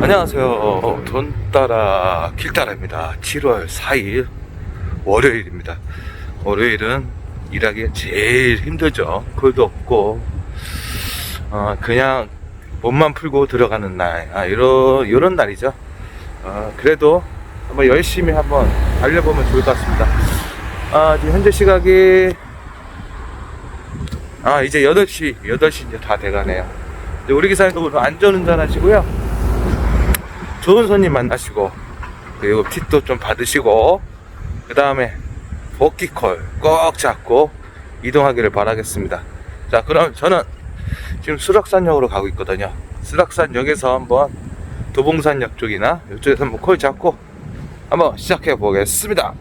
안녕하세요. 어, 돈 따라 길 따라입니다. 7월 4일 월요일입니다. 월요일은 일하기 제일 힘들죠. 글도 없고 어, 그냥 몸만 풀고 들어가는 날, 아, 이런 이런 날이죠. 어, 그래도 한번 열심히 한번 달려보면 좋을 것 같습니다. 아, 지금 현재 시각이 아 이제 8시 8시 이제 다 돼가네요. 우리 기사님도 오늘 안전 운전 하시고요. 좋은 손님 만나시고 그리고 팁도 좀 받으시고 그 다음에 복귀콜 꼭 잡고 이동하기를 바라겠습니다. 자 그럼 저는 지금 수락산역으로 가고 있거든요. 수락산역에서 한번 도봉산역 쪽이나 이쪽에서 한번 콜 잡고 한번 시작해 보겠습니다.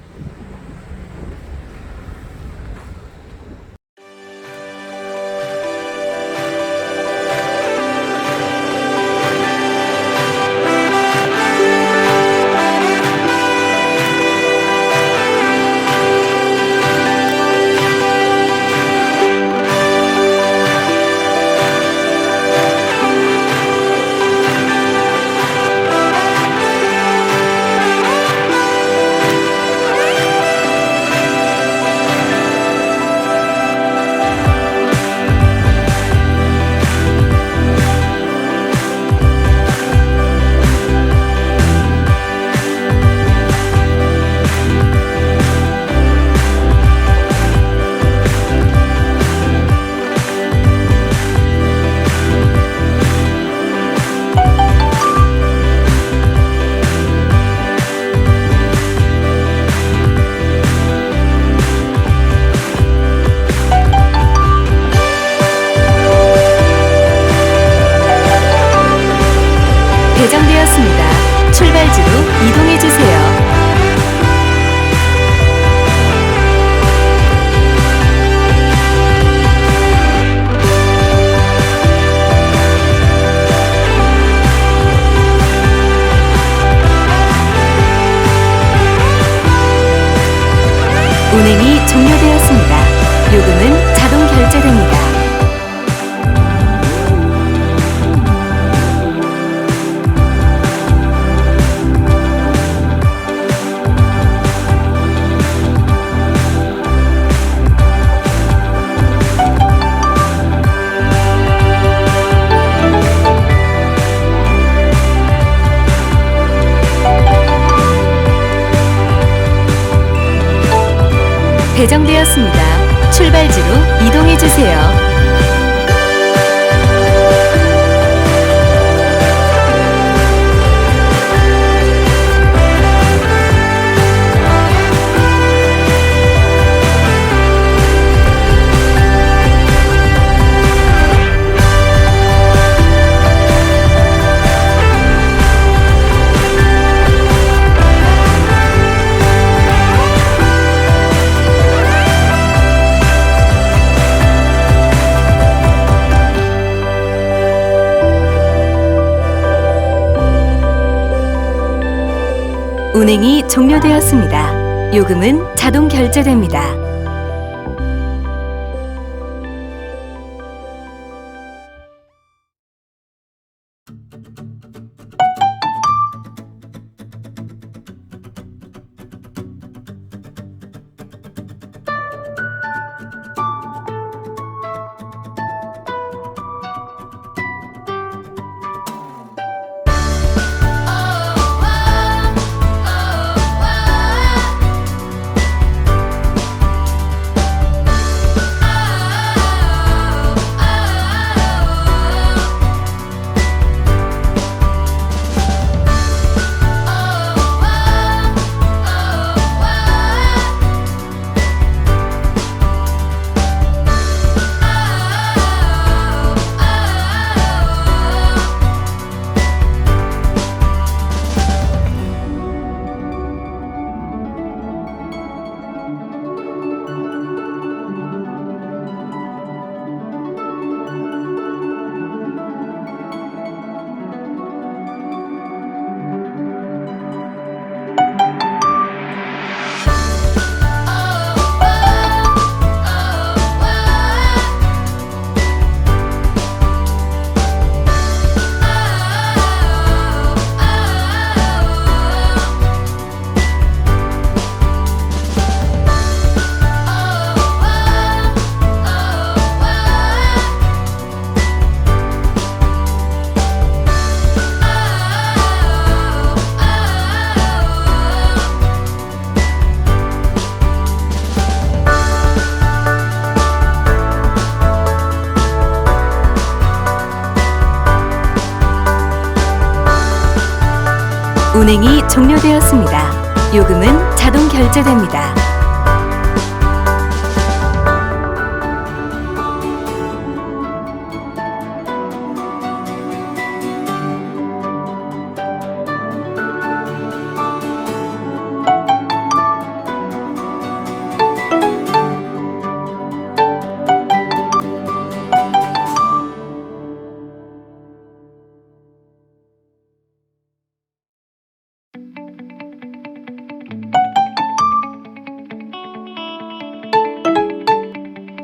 배정되었습니다. 출발지로 이동해 주세요. 운행이 종료되었습니다. 요금은 자동 결제됩니다. 운행이 종료되었습니다. 요금은 자동 결제됩니다.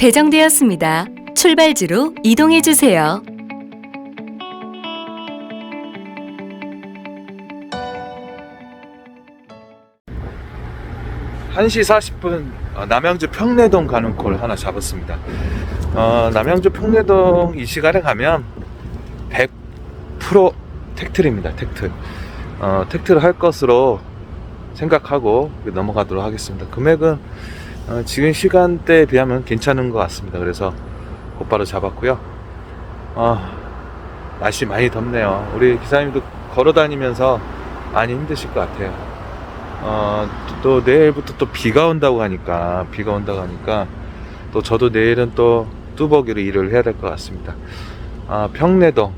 배정되었습니다. 출발지로 이동해 주세요. 1시 40분 어, 남양주 평내동 가는 콜 하나 잡았습니다. 어, 남양주 평내동 이 시간에 가면 100% 택틀입니다. 택틀. 어, 택틀을 할 것으로 생각하고 넘어가도록 하겠습니다. 금액은 어, 지금 시간대에 비하면 괜찮은 것 같습니다. 그래서 곧바로 잡았고요. 어, 날씨 많이 덥네요. 우리 기사님도 걸어 다니면서 많이 힘드실 것 같아요. 어, 또 내일부터 또 비가 온다고 하니까 비가 온다고 하니까 또 저도 내일은 또 뚜벅이로 일을 해야 될 것 같습니다. 아, 평내동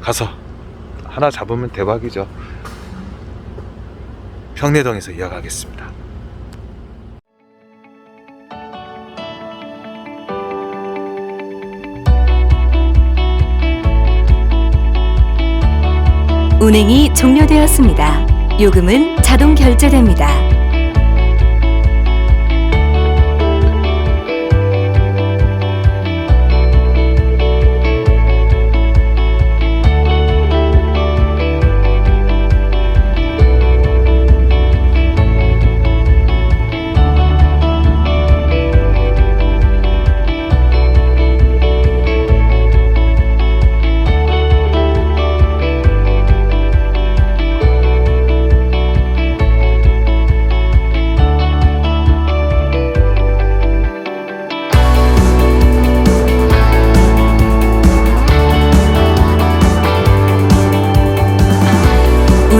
가서 하나 잡으면 대박이죠. 평내동에서 이어가겠습니다. 운행이 종료되었습니다. 요금은 자동 결제됩니다.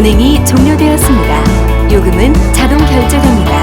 운행이 종료되었습니다. 요금은 자동 결제됩니다.